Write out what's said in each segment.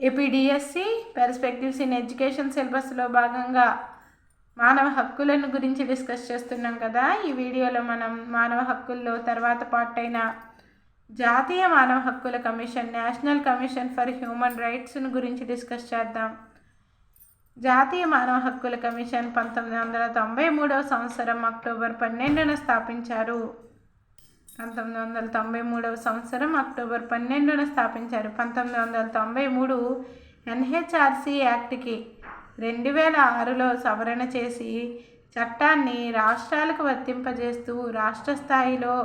APDSC perspectives in education సిలబస్లో భాగంగా మానవ హక్కులను గురించి డిస్కస్ చేస్తున్నాం కదా. ఈ వీడియోలో మనం మానవ హక్కుల్లో తర్వాత పార్ట్ అయిన జాతీయ మానవ హక్కుల commission national commission for human రైట్స్ను గురించి డిస్కస్ చేద్దాం. జాతీయ మానవ హక్కుల కమిషన్ పంతొమ్మిది వందల తొంభై మూడవ సంవత్సరం అక్టోబర్ పన్నెండున స్థాపించారు. పంతొమ్మిది వందల తొంభై మూడవ సంవత్సరం అక్టోబర్ పన్నెండున స్థాపించారు. పంతొమ్మిది వందల తొంభై మూడు ఎన్హెచ్ఆర్సి యాక్ట్కి రెండు వేల ఆరులో సవరణ చేసి చట్టాన్ని రాష్ట్రాలకు వర్తింపజేస్తూ రాష్ట్ర స్థాయిలో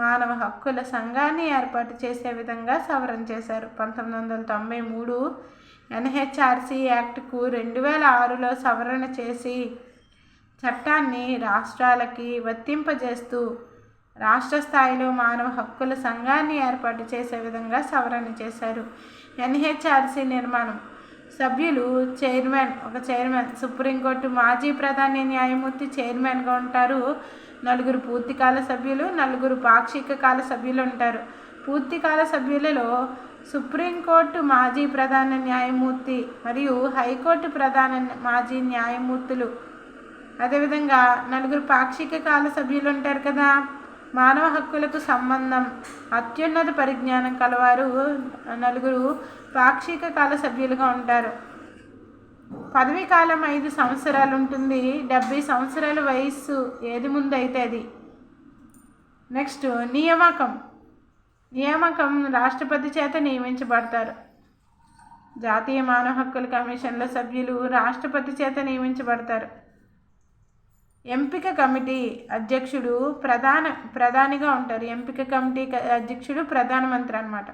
మానవ హక్కుల సంఘాన్ని ఏర్పాటు చేసే విధంగా సవరణ చేశారు. పంతొమ్మిది వందల తొంభై మూడు ఎన్హెచ్ఆర్సి యాక్ట్కు రెండు వేల ఆరులో సవరణ చేసి చట్టాన్ని రాష్ట్రాలకి వర్తింపజేస్తూ రాష్ట్ర స్థాయిలో మానవ హక్కుల సంఘాన్ని ఏర్పాటు చేసే విధంగా సవరణ చేశారు. ఎన్హెచ్ఆర్సీ నిర్మాణం. సభ్యులు చైర్మన్ ఒక చైర్మన్ సుప్రీంకోర్టు మాజీ ప్రధాన న్యాయమూర్తి చైర్మన్గా ఉంటారు. నలుగురు పూర్తికాల సభ్యులు నలుగురు పాక్షిక కాల సభ్యులు ఉంటారు. పూర్తికాల సభ్యులలో సుప్రీంకోర్టు మాజీ ప్రధాన న్యాయమూర్తి మరియు హైకోర్టు ప్రధాన మాజీ న్యాయమూర్తులు. అదేవిధంగా నలుగురు పాక్షిక కాల సభ్యులు ఉంటారు కదా! మానవ హక్కులకు సంబంధం. అత్యున్నత పరిజ్ఞానం కలవారు నలుగురు పాక్షిక కాల సభ్యులుగా ఉంటారు. పదవీ కాలం ఐదు సంవత్సరాలు ఉంటుంది డెబ్బై సంవత్సరాల వయస్సు ఏది ముందు అయితే అది. నెక్స్ట్ నియామకం. నియామకం రాష్ట్రపతి చేత నియమించబడతారు. జాతీయ మానవ హక్కుల కమిషన్ల సభ్యులు రాష్ట్రపతి చేత నియమించబడతారు. ఎంపిక కమిటీ అధ్యక్షుడు ప్రధాన ప్రధానిగా ఉంటారు. ఎంపిక కమిటీ అధ్యక్షుడు ప్రధానమంత్రి అనమాట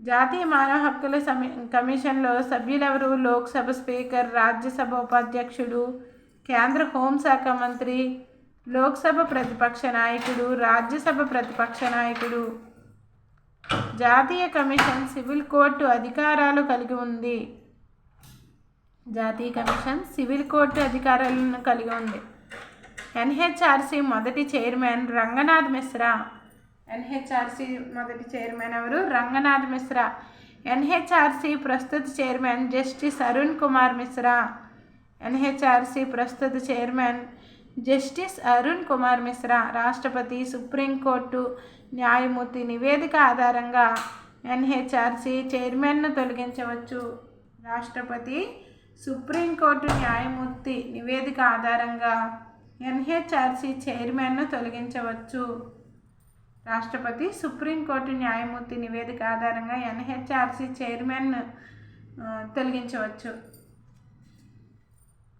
జాతీయ మానవ హక్కుల సమీ కమిషన్లో సభ్యులెవరు? లోక్సభ స్పీకర్ రాజ్యసభ ఉపాధ్యక్షుడు కేంద్ర హోంశాఖ మంత్రి లోక్సభ ప్రతిపక్ష నాయకుడు రాజ్యసభ ప్రతిపక్ష నాయకుడు. జాతీయ కమిషన్ సివిల్ కోర్టు అధికారాలు కలిగి ఉంది. జాతీయ కమిషన్ సివిల్ కోర్టు అధికారాలను కలిగి ఉంది. ఎన్హెచ్ఆర్సి మొదటి చైర్మన్ రంగనాథ్ మిశ్రా. ఎన్హెచ్ఆర్సి మొదటి చైర్మన్ ఎవరు? రంగనాథ్ మిశ్రా. ఎన్హెచ్ఆర్సి ప్రస్తుత chairman justice Arun Kumar Mishra. NHRC ప్రస్తుత చైర్మన్ జస్టిస్ అరుణ్ కుమార్ మిశ్రా. రాష్ట్రపతి సుప్రీంకోర్టు న్యాయమూర్తి నివేదిక ఆధారంగా ఎన్హెచ్ఆర్సి చైర్మన్ను తొలగించవచ్చు. రాష్ట్రపతి సుప్రీంకోర్టు న్యాయమూర్తి నివేదిక ఆధారంగా ఎన్హెచ్ఆర్సి చైర్మన్ను తొలగించవచ్చు. రాష్ట్రపతి సుప్రీంకోర్టు న్యాయమూర్తి నివేదిక ఆధారంగా ఎన్హెచ్ఆర్సి చైర్మన్ తొలగించవచ్చు.